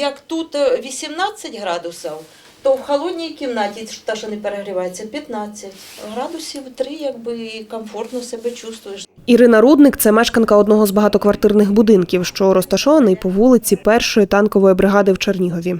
як тут е, 18 градусів, то в холодній кімнаті, та, що не перегрівається, 15 градусів 3, якби комфортно себе чувствуєш. Ірина Рудник це мешканка одного з багатоквартирних будинків, що розташований по вулиці першої танкової бригади в Чернігові.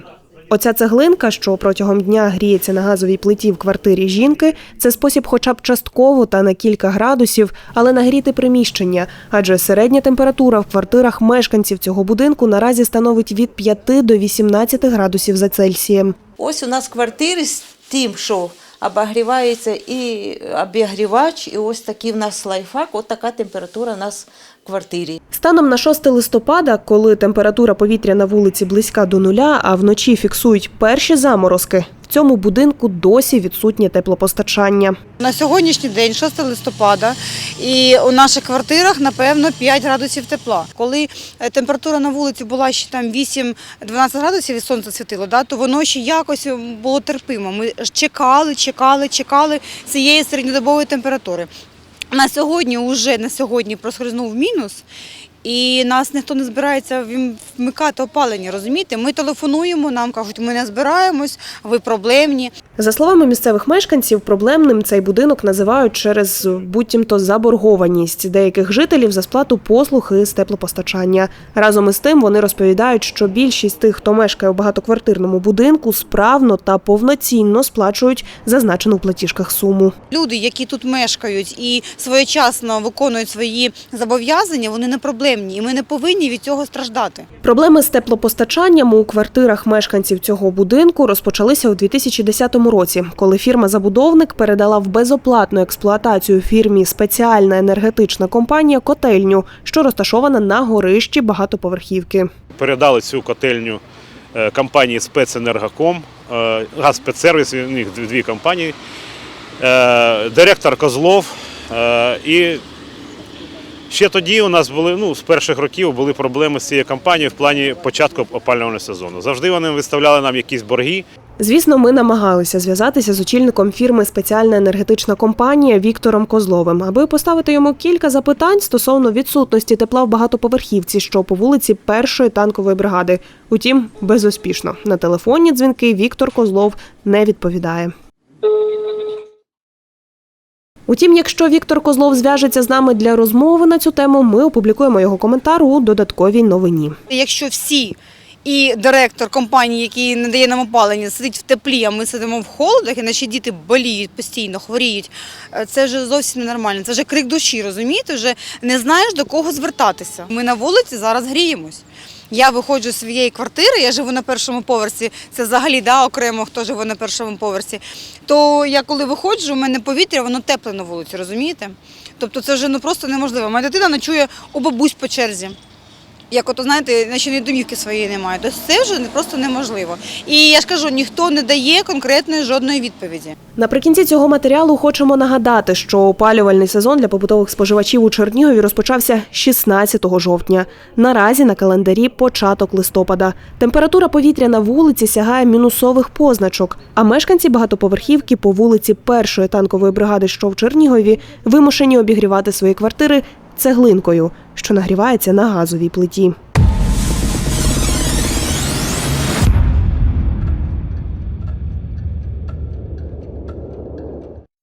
Оця цеглинка, що протягом дня гріється на газовій плиті в квартирі жінки, це спосіб, хоча б частково та на кілька градусів, але нагріти приміщення, адже середня температура в квартирах мешканців цього будинку наразі становить від 5 до 18 градусів за Цельсієм. Ось у нас квартири з тим, що обогрівається і обігрівач, і ось такий в нас лайфхак, от така температура у нас квартирі. Станом на 6 листопада, коли температура повітря на вулиці близька до нуля, а вночі фіксують перші заморозки, в цьому будинку досі відсутнє теплопостачання. На сьогоднішній день, 6 листопада, і у наших квартирах, напевно, 5 градусів тепла. Коли е, температура на вулиці була ще там 8-12 градусів і сонце світило, да, то воно ще якось було терпимо. Ми ж чекали, чекали, чекали цієї середньодобової температури. На сьогодні, уже на сьогодні проскользнув мінус, і нас ніхто не збирається вмикати опалення, розумієте? Ми телефонуємо, нам кажуть, ми не збираємось, ви проблемні. За словами місцевих мешканців, проблемним цей будинок називають через буцімто заборгованість деяких жителів за сплату послуг із теплопостачання. Разом із тим вони розповідають, що більшість тих, хто мешкає у багатоквартирному будинку, справно та повноцінно сплачують зазначену в платіжках суму. Люди, які тут мешкають і своєчасно виконують свої зобов'язання, вони не проблемні, і ми не повинні від цього страждати. Проблеми з теплопостачанням у квартирах мешканців цього будинку розпочалися у 2010 році, коли фірма-забудовник передала в безоплатну експлуатацію фірмі спеціальна енергетична компанія котельню, що розташована на горищі багатоповерхівки. передали цю котельню е, компанії спеценергоком, е, газспецсервіс, у них дві- компанії, е, директор Козлов. І ще тоді у нас були, ну, з перших років були проблеми з цією компанією в плані початку опалювального сезону. Завжди вони виставляли нам якісь борги, Звісно, ми намагалися зв'язатися з очільником фірми спеціальна енергетична компанія Віктором Козловим, аби поставити йому кілька запитань стосовно відсутності тепла в багатоповерхівці, що по вулиці першої танкової бригади. Утім, безуспішно на телефонні дзвінки Віктор Козлов не відповідає. Утім, якщо Віктор Козлов зв'яжеться з нами для розмови на цю тему, ми опублікуємо його коментар у додатковій новині. Якщо всі і директор компанії, який надає нам опалення, сидить в теплі, а ми сидимо в холодах, і наші діти боліють постійно, хворіють, е, це вже зовсім ненормально. Це вже крик душі, розумієте? Вже не знаєш до кого звертатися. Ми на вулиці зараз гріємось. Я виходжу з своєї квартири, я живу на першому поверсі. Це взагалі да, окремо, хто живе на першому поверсі. То я коли виходжу, у мене повітря, воно тепле на вулиці, розумієте? Тобто це вже ну просто неможливо. Моя дитина ночує у бабусь по черзі. Як ото знаєте, наче ні домівки своєї немає. Тобто це вже просто неможливо. І я ж кажу, ніхто не дає конкретної жодної відповіді. Наприкінці цього матеріалу хочемо нагадати, що опалювальний сезон для побутових споживачів у Чернігові розпочався 16 жовтня. Наразі на календарі початок листопада. Температура повітря на вулиці сягає мінусових позначок. А мешканці багатоповерхівки по вулиці першої танкової бригади, що в Чернігові, вимушені обігрівати свої квартири цеглинкою, що нагрівається на газовій плиті.